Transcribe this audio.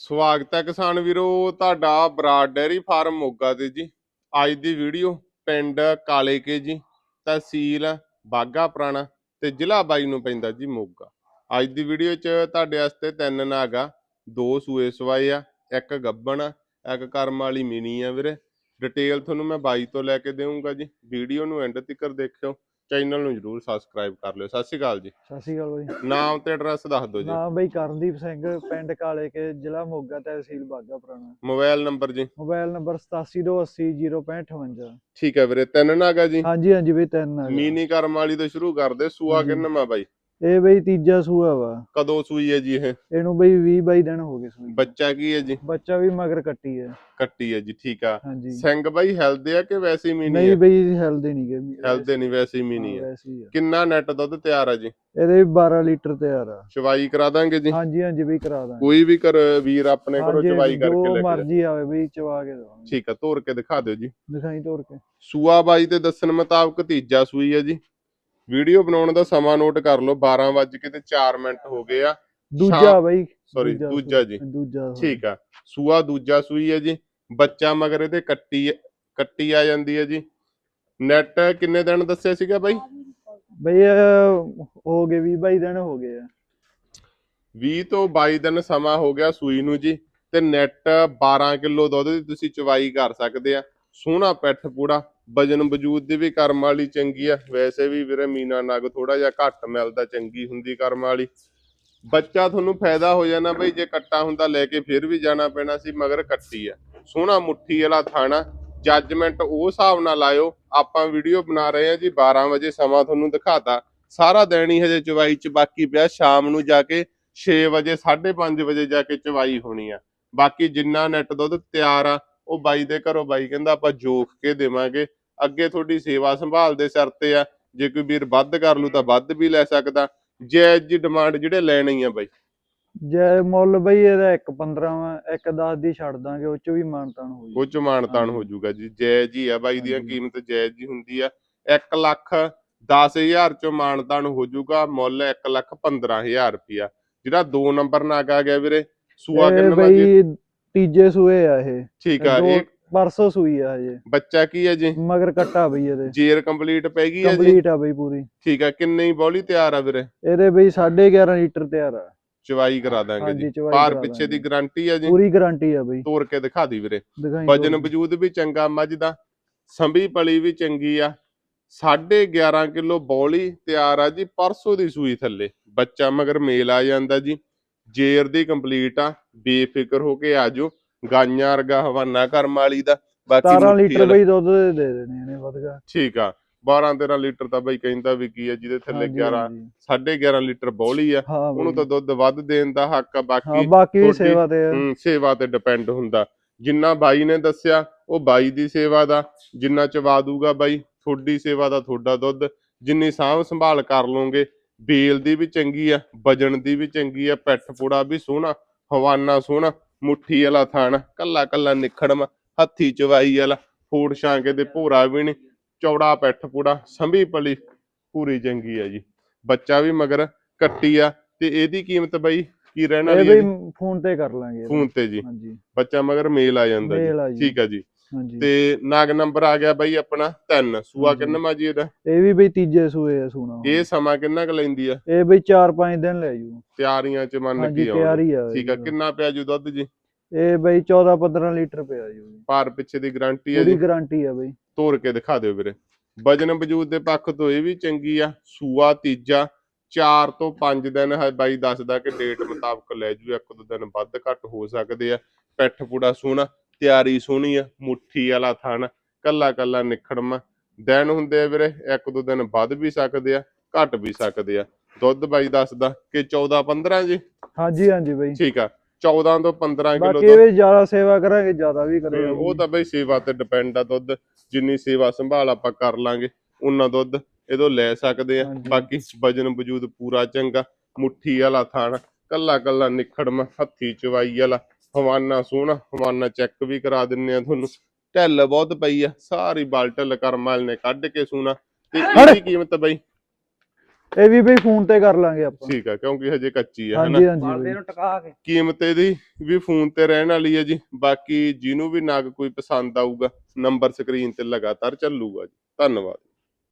ਸਵਾਗਤ ਹੈ ਕਿਸਾਨ ਵੀਰੋ, ਤੁਹਾਡਾ ਬਰਾਡ ਡੈਰੀ ਫਾਰਮ ਮੋਗਾ ਤੇ ਜੀ। ਅੱਜ ਦੀ ਵੀਡੀਓ ਪਿੰਡ ਕਾਲੇਕੇ ਜੀ, ਤਹਿਸੀਲ ਬਾਗਾ ਪੁਰਾਣਾ ਤੇ ਜ਼ਿਲ੍ਹਾ ਬਾਈ ਨੂੰ ਪੈਂਦਾ ਜੀ ਮੋਗਾ। ਅੱਜ ਦੀ ਵੀਡੀਓ 'ਚ ਤੁਹਾਡੇ ਵਾਸਤੇ ਤਿੰਨ ਨਾਗਾ ਦੋ ਸੂਏ ਸਵਾਏ ਆ, ਇੱਕ ਗੱਬਣ ਆ, ਇੱਕ ਕਰਮ ਵਾਲੀ ਮਿਨੀ ਆ ਵੀਰੇ। ਡਿਟੇਲ ਤੁਹਾਨੂੰ ਮੈਂ ਬਾਈ ਤੋਂ ਲੈ ਕੇ ਦੇਵਾਂਗਾ ਜੀ। ਵੀਡੀਓ ਨੂੰ ਐਂਡ ਤੱਕ ਦੇਖਿਓ। ਚੈਨਲ ਨੂੰ ਜਰੂਰ ਸਬਸਕ੍ਰਾਈਬ ਕਰ ਲਿਓ। ਸਤਿ ਸ਼੍ਰੀ ਅਕਾਲ ਜੀ। ਸਤਿ ਸ਼੍ਰੀ ਅਕਾਲ ਬਾਈ। ਨਾਮ ਤੇ ਐਡਰੈਸ ਦੱਸ ਦਿਓ ਜੀ। ਨਾਮ ਬਈ ਕਰਨਦੀਪ ਸਿੰਘ ਪਿੰਡ ਕਾਲੇ ਕੇ ਜ਼ਿਲ੍ਹਾ ਮੋਗਾ ਤਹਿਸੀਲ ਬਾਗਾ ਪੁਰਾਣਾ। ਮੋਬਾਈਲ ਨੰਬਰ ਜੀ। ਮੋਬਾਈਲ ਨੰਬਰ 8728800558 ਠੀਕ ਹੈ ਵੀਰੇ ਤਿੰਨ ਨਾਗਾ ਜੀ। ਹਾਂਜੀ ਹਾਂਜੀ ਬਈ ਤਿੰਨ ਗਏ। ਮੀਨੀ ਕਰਮ ਵਾਲੀ ਤੋਂ ਸ਼ੁਰੂ ਕਰਦੇ ਸੂਆ। ਕਿੰਨਵਾਂ ਬਾਈ? ਇਹ ਬਈ ਤੀਜਾ ਸੂਆ ਵਾ। ਕਦੋਂ ਸੂਈ ਹੈ ਜੀ ਇਹ? ਇਹਨੂੰ ਬਈ 20 22 ਦਿਨ ਹੋ ਗਏ ਸੂਈ। ਬੱਚਾ ਕੀ ਹੈ ਜੀ? ਬੱਚਾ ਵੀ ਮਗਰ ਕੱਟੀ ਹੈ। ਕੱਟੀ ਹੈ ਜੀ ਠੀਕ ਆ। ਸਿੰਘ ਬਾਈ ਹੈਲਦੇ ਆ ਕਿ ਵੈਸੀ ਮੀਨੀ ਨਹੀਂ ਬਈ ਹੈਲਦੇ ਨਹੀਂ ਗਏ ਹੈਲਦੇ ਨਹੀਂ ਵੈਸੀ ਮੀਨੀ ਹੈ ਆ। ਕਿੰਨਾ ਨੈਟ ਦੁੱਧ ਤਿਆਰ ਆ ਜੀ? ਇਹਦੇ ਵੀ 12 ਲੀਟਰ ਤਿਆਰ ਆ। ਚਵਾਈ ਕਰਾ ਦਾਂਗੇ ਜੀ? ਹਾਂਜੀ ਹਾਂਜੀ ਬਈ ਕਰਾ ਦਾਂਗੇ। ਕੋਈ ਵੀ ਕਰ ਵੀਰ ਆਪਣੇ ਹਾਂਜੀ, ਚਵਾਈ ਕਰਕੇ ਲੈ ਕੇ ਜਾ। ਮਰਜ਼ੀ ਆਵੇ ਬਈ ਚਵਾ ਕੇ ਦਵਾਂਗੇ। ਠੀਕ ਆ ਤੋਰ ਕੇ ਦਿਖਾ ਦਿਓ ਜੀ। ਦਿਖਾਈ ਤੋਰ ਕੇ। ਸੂਆ ਬਾਈ ਦੇ ਦੱਸਣ ਮੁਤਾਬਕ ਤੀਜਾ ਸੂਈ ਹੈ ਜੀ। ਵੀਡੀਓ ਬਣਾਉਣ ਦਾ ਸਮਾਂ ਨੋਟ ਕਰ ਲਓ 12 ਵੱਜ ਕੇ ਤੇ 4 ਮਿੰਟ ਹੋ ਗਏ ਆ। ਦੂਜਾ ਬਈ ਸੌਰੀ ਦੂਜਾ ਜੀ। ਦੂਜਾ ਠੀਕ ਆ ਸੂਆ ਦੂਜਾ ਸੂਈ ਹੈ ਜੀ। ਬੱਚਾ ਮਗਰ ਇਹਦੇ ਕੱਟੀ ਕੱਟੀ ਆ ਜਾਂਦੀ ਹੈ ਜੀ। ਨੈਟ ਕਿੰਨੇ ਦਿਨ ਦੱਸਿਆ ਸੀਗਾ ਬਾਈ? ਬਈ ਹੋ ਗਏ 20 22 ਦਿਨ ਹੋ ਗਏ ਆ। 20 ਤੋਂ 22 ਦਿਨ ਸਮਾਂ ਹੋ ਗਿਆ ਸੂਈ ਨੂੰ ਜੀ। ਤੇ ਨੈਟ 12 ਕਿਲੋ ਦੁੱਧ ਦੀ ਤੁਸੀਂ ਚਵਾਈ ਕਰ ਸਕਦੇ ਆ। ਸੋਹਣਾ ਪੈਠ ਪੂੜਾ, ਵਜਨ ਵਜੂਦ ਦੀ ਵੀ ਕਰਮ ਵਾਲੀ ਚੰਗੀ ਆ। ਵੈਸੇ ਵੀ ਵੀਰੇ ਮੀਨਾ ਨਗ ਥੋੜਾ ਜਿਹਾ ਘੱਟ ਮਿਲਦਾ ਚੰਗੀ ਹੁੰਦੀ ਕਰਮ ਵਾਲੀ। ਬੱਚਾ ਤੁਹਾਨੂੰ ਫਾਇਦਾ ਹੋ ਜਾਣਾ ਬਈ, ਜੇ ਕੱਟਾ ਹੁੰਦਾ ਲੈ ਕੇ ਫਿਰ ਵੀ ਜਾਣਾ ਪੈਣਾ ਸੀ, ਮਗਰ ਕੱਟੀ ਆ। ਸੋਹਣਾ ਮੁੱਠੀ ਵਾਲਾ ਥਾਣਾ ਜੱਜਮੈਂਟ ਉਹ ਹਿਸਾਬ ਨਾਲ ਲਾਇਓ। ਆਪਾਂ ਵੀਡੀਓ ਬਣਾ ਰਹੇ ਆ ਜੀ 12 ਵਜੇ ਸਮਾਂ ਤੁਹਾਨੂੰ ਦਿਖਾਤਾ। ਸਾਰਾ ਦਿਨ ਹੀ ਹਜੇ ਚਵਾਈ ਚ ਬਾਕੀ ਪਿਆ, ਸ਼ਾਮ ਨੂੰ ਜਾ ਕੇ 6 ਵਜੇ 5:30 ਵਜੇ ਜਾ ਕੇ ਚਵਾਈ ਹੋਣੀ ਆ। ਬਾਕੀ ਜਿੰਨਾ ਨੈਟ ਦੁੱਧ ਤਿਆਰ ਆ ਉਹ ਬਾਈ ਦੇ ਘਰੋਂ ਬਾਈ ਕਹਿੰਦਾ ਆਪਾਂ ਜੋਖ ਕੇ ਦੇਵਾਂਗੇ ਅੱਗੇ ਤੁਹਾਡੀ ਸੇਵਾ ਸੰਭਾਲ ਦੇ ਸਿਰ ਤੇ ਆ ਜੇ ਕੋਈ ਵੀਰ ਵੱਧ ਕਰ ਲੂ ਤਾਂ ਵੱਧ ਵੀ ਲੈ ਸਕਦਾ ਜਾਇਜ਼ ਜੀ ਡਿਮਾਂਡ ਜਿਹੜੇ ਲੈਣੀ ਆ ਬਾਈ ਜੇ ਮੁੱਲ ਬਈ ਇਹਦਾ 1 15 ਵਾ 1 10 ਦੀ ਛੱਡ ਦਾਂਗੇ ਉਹ ਚ ਵੀ ਮਾਨਤਾਨ ਹੋ ਉਹ ਜੂ ਚ ਮਾਨਤਾਨ ਹੋ। ਜਾਊਗਾ ਜੀ ਜਾਇਜ਼ ਹੀ ਆ ਬਾਈ ਦੀਆਂ। ਕੀਮਤ ਜਾਇਜ਼ ਹੀ ਹੁੰਦੀ ਆ 1 ਲੱਖ 10000 ਚੋਂ ਮਾਨਤਾਨ ਹੋ ਜਾਊਗਾ ਮੁੱਲ 1 ਲੱਖ 15000 ਰੁਪਿਆ ਜਿਹੜਾ 2 ਨੰਬਰ ਨਾਗ ਆ ਗਿਆ ਵੀਰੇ ਸੂਆ ਕਿੰਨਾ ਜੀ ਬਈ ਤੀਜੇ ਸੂਏ ਆ ਇਹ। ਠੀਕ ਆ ਇਹ ਪਰਸੋਂ ਸੂਈ ਆ ਹਜੇ। ਬੱਚਾ ਕੀ ਹੈ ਜੀ? ਮਗਰ ਕੱਟਾ ਬਈ ਇਹਦੇ। ਜੇਰ ਕੰਪਲੀਟ ਪੈ ਗਈ ਹੈ ਜੀ? ਕੰਪਲੀਟ ਆ ਬਈ ਪੂਰੀ। ਠੀਕ ਆ ਕਿੰਨੀ ਬੋਲੀ ਤਿਆਰ ਆ ਵੀਰੇ? ਇਹਦੇ ਬਈ 11.5 ਲੀਟਰ ਤਿਆਰ ਆ। ਚਵਾਈ ਕਰਾ ਦਾਂਗੇ ਜੀ। ਪਾਰ ਪਿੱਛੇ ਦੀ। ਗਾਰੰਟੀ ਆ ਜੀ? ਪੂਰੀ ਗਾਰੰਟੀ ਆ ਬਈ। ਤੋੜ ਕੇ ਦਿਖਾ ਦੀ ਵੀਰੇ। ਵਜਨ। ਵਜੂਦ ਵੀ ਚੰਗਾ ਮੱਝ ਦਾ। ਸੰਭੀ ਪਲੀ ਵੀ ਚੰਗੀ ਆ। 11.5 ਕਿਲੋ ਬੋਲੀ ਤਿਆਰ ਆ ਜੀ ਪਰਸੋਂ ਦੀ ਸੂਈ ਥੱਲੇ। ਬੱਚਾ ਮਗਰ ਮੇਲ ਆ ਜਾਂਦਾ ਜੀ। ਜੇਰ ਦੀ ਕੰਪਲੀਟ ਆ ਬੇਫਿਕਰ ਹੋ ਕੇ ਆਜੋ ਗਾਈਆਂ ਵਰਗਾ ਹਵਾਨਾ ਕਰਮ ਵਾਲੀ ਦਾ ਬਾਕੀ 17 ਮੁੱਠੀ ਲੀਟਰ ਬਈ ਦੁੱਧ ਦੇ ਦੇ ਦੇਣੇ ਇਹਨੇ ਵਧਗਾ ਠੀਕ ਆ 12 13 ਲੀਟਰ ਤਾਂ ਬਈ ਕਹਿੰਦਾ ਵੀ ਕੀ ਆ ਜਿਹਦੇ ਥੱਲੇ 11 11.5 ਲੀਟਰ ਬੋਲੀ ਆ ਉਹਨੂੰ। ਤਾਂ ਦੁੱਧ ਵੱਧ ਦੇਣ ਦਾ ਹੱਕ ਆ ਬਾਕੀ ਬਾਕੀ ਸੇਵਾ ਤੇ ਆ। ਸੇਵਾ ਤੇ ਡਿਪੈਂਡ ਹੁੰਦਾ ਜਿੰਨਾ ਬਾਈ ਨੇ ਦੱਸਿਆ ਉਹ ਬਾਈ ਦੀ ਸੇਵਾ ਦਾ ਜਿੰਨਾ ਚਵਾ ਦੂਗਾ ਬਾਈ ਤੁਹਾਡੀ ਸੇਵਾ ਦਾ ਤੁਹਾਡਾ ਦੁੱਧ ਜਿੰਨੀ ਸਾਂਭ ਸੰਭਾਲ ਕਰ ਲਓਗੇ ਬੇਲ ਦੀ ਵੀ ਚੰਗੀ ਆ ਵਜਣ ਦੀ ਵੀ ਚੰਗੀ ਆ ਪਿੱਠ ਪੂੜਾ ਵੀ ਸੋਹਣਾ ਹਵਾਨਾ ਸੋਹਣਾ ਮੁੱਠੀ ਵਾਲਾ ਥਣ ਕੱਲਾ ਕੱਲਾ ਨਿਖੜਮ ਹੱਥੀ ਚਵਾਈ ਵਾਲਾ ਫੋੜ ਛਾਂਗੇ ਦੇ ਭੋਰਾ ਵੀ ਨੀ ਚੌੜਾ ਪਿੱਠ ਪੂੜਾ ਸੰਭੀ ਪਲੀ ਪੂਰੀ ਚੰਗੀ ਆ ਜੀ। ਬੱਚਾ ਵੀ ਮਗਰ ਕੱਟੀ ਆ ਤੇ ਇਹਦੀ ਕੀਮਤ ਬਾਈ ਕੀ ਰਹਿਣ ਇਹ ਜੀ ਫੋਨ ਤੇ ਕਰ ਲਾਂਗੇ। ਫੋਨ ਤੇ ਜੀ। ਹਾਂਜੀ। ਬੱਚਾ ਮਗਰ ਮੇਲ ਆ ਜਾਂਦਾ ਮੇਲ ਆ ਜੀ ਜੀ। ਠੀਕ ਆ ਜੀ। ਤੇ ਨਾਗ ਨੰਬਰ ਆ ਗਿਆ ਬਾਈ ਆਪਣਾ 3 ਸੂਆ। ਕਿੰਨਾ ਮਾ ਜੀ ਇਹਦਾ? ਇਹ ਵੀ ਬਈ ਤੀਜੇ ਸੂਏ ਆ ਸੂਣਾ। ਇਹ ਸਮਾਂ ਕਿੰਨਾ ਕੁ ਲੈਂਦੀ ਆ? ਇਹ ਬਈ 4-5 ਦਿਨ ਲੈ ਜੂ। ਤਿਆਰੀਆਂ ਚ ਮੰਨ ਕੇ ਆਉਂਦਾ ਤਿਆਰੀ ਆ ਠੀਕ ਆ ਇਹਦੀ। ਕਿੰਨਾ ਪਿਆ ਜੂ ਦੁੱਧ ਜੀ? ਇਹ ਬਈ 14-15 ਲੀਟਰ ਪਿਆ ਜੂ ਪਾਰ ਪਿੱਛੇ ਦੀ ਗਾਰੰਟੀ ਆ ਪੂਰੀ ਜੀ। ਗਾਰੰਟੀ ਆ ਬਈ। ਤੋੜ ਕੇ ਦਿਖਾ ਦਿਓ ਵੀਰੇ। ਵਜਨ ਵਜੂਦ ਦੇ ਪੱਖ ਤੋਂ ਇਹ ਵੀ ਚੰਗੀ ਆ। ਸੂਆ ਤੀਜਾ 4 ਤੋਂ 5 ਦਿਨ ਹੈ ਬਾਈ ਦੱਸਦਾ ਕਿ ਡੇਟ ਮੁਤਾਬਕ ਲੈ ਜੂ। ਇੱਕ ਦੋ ਦਿਨ ਵੱਧ ਘੱਟ ਹੋ ਸਕਦੇ ਆ। ਪਿੱਠ ਪੂੜਾ ਸੋਹਣਾ ਤਿਆਰੀ ਸੋਹਣੀ ਆ ਮੁੱਠੀ ਵਾਲਾ ਥਣ ਕੱਲਾ ਕੱਲਾ ਨਿਖੜਮਾ ਦਿਨ ਹੁੰਦੇ ਆ ਵੀਰੇ ਇੱਕ ਦੋ ਦਿਨ ਵੱਧ ਵੀ ਸਕਦੇ ਆ ਘਟ ਵੀ ਸਕਦੇ ਆ। ਦੁੱਧ ਬਾਈ ਦੱਸਦਾ ਕਿ 14 15 ਜੀ? ਹਾਂਜੀ ਹਾਂਜੀ ਬਈ। ਠੀਕ ਆ 14 ਤੋਂ 15 ਕਿਲੋ ਬਾਕੀ ਇਹ ਜ਼ਿਆਦਾ ਸੇਵਾ ਕਰਾਂਗੇ ਜ਼ਿਆਦਾ ਵੀ ਕਰੇਗਾ। ਉਹ ਤਾਂ ਬਈ ਸੇਵਾ ਤੇ ਡਿਪੈਂਡ ਆ ਦੁੱਧ ਜਿੰਨੀ ਸੇਵਾ ਸੰਭਾਲ ਆਪਾਂ ਕਰ ਲਾਂਗੇ ਉਨਾ ਦੁੱਧ ਇਹਦੋਂ ਲੈ ਸਕਦੇ ਆ। ਬਾਕੀ ਵਜਨ ਵਜੂਦ ਪੂਰਾ ਚੰਗਾ ਮੁੱਠੀ ਵਾਲਾ ਥਾਣ ਕੱਲਾ ਕੱਲਾ ਨਿਖੜਮ ਹੱਥੀ ਚਵਾਈ ਵਾਲਾ। ਹਵਾਨਾ ਸੋਹਣਾ ਹਵਾਨਾ ਚੈੱਕ ਵੀ ਕਰਾ ਦਿੰਨੇ ਆ ਤੁਹਾਨੂੰ। ਢਿੱਲ ਬਹੁਤ ਪਈ ਆ ਸਾਰੀ ਬਾਲਟਲ ਕਰਮਾਲ ਨੇ ਕੱਢ ਕੇ ਸੂਣਾ ਤੇ ਇਹਦੀ ਕੀਮਤ ਬਈ? ਇਹ ਵੀ ਬਈ ਫੋਨ ਤੇ ਕਰ ਲਾਂਗੇ ਆਪਾਂ। ਠੀਕ ਆ ਕਿਉਂਕਿ ਹਜੇ ਕੱਚੀ ਆ ਹਨਾ? ਬਈ। ਨੂੰ ਟਕਾ ਕੇ। ਕੀਮਤ ਇਹਦੀ ਵੀ ਫੋਨ ਤੇ ਰਹਿਣ ਵਾਲੀ ਹੈ ਜੀ। ਬਾਕੀ ਜਿਹਨੂੰ ਵੀ ਨਗ ਕੋਈ ਪਸੰਦ ਆਊਗਾ ਨੰਬਰ ਸਕਰੀਨ ਤੇ ਲਗਾਤਾਰ ਚੱਲੂਗਾ ਜੀ। ਧੰਨਵਾਦ।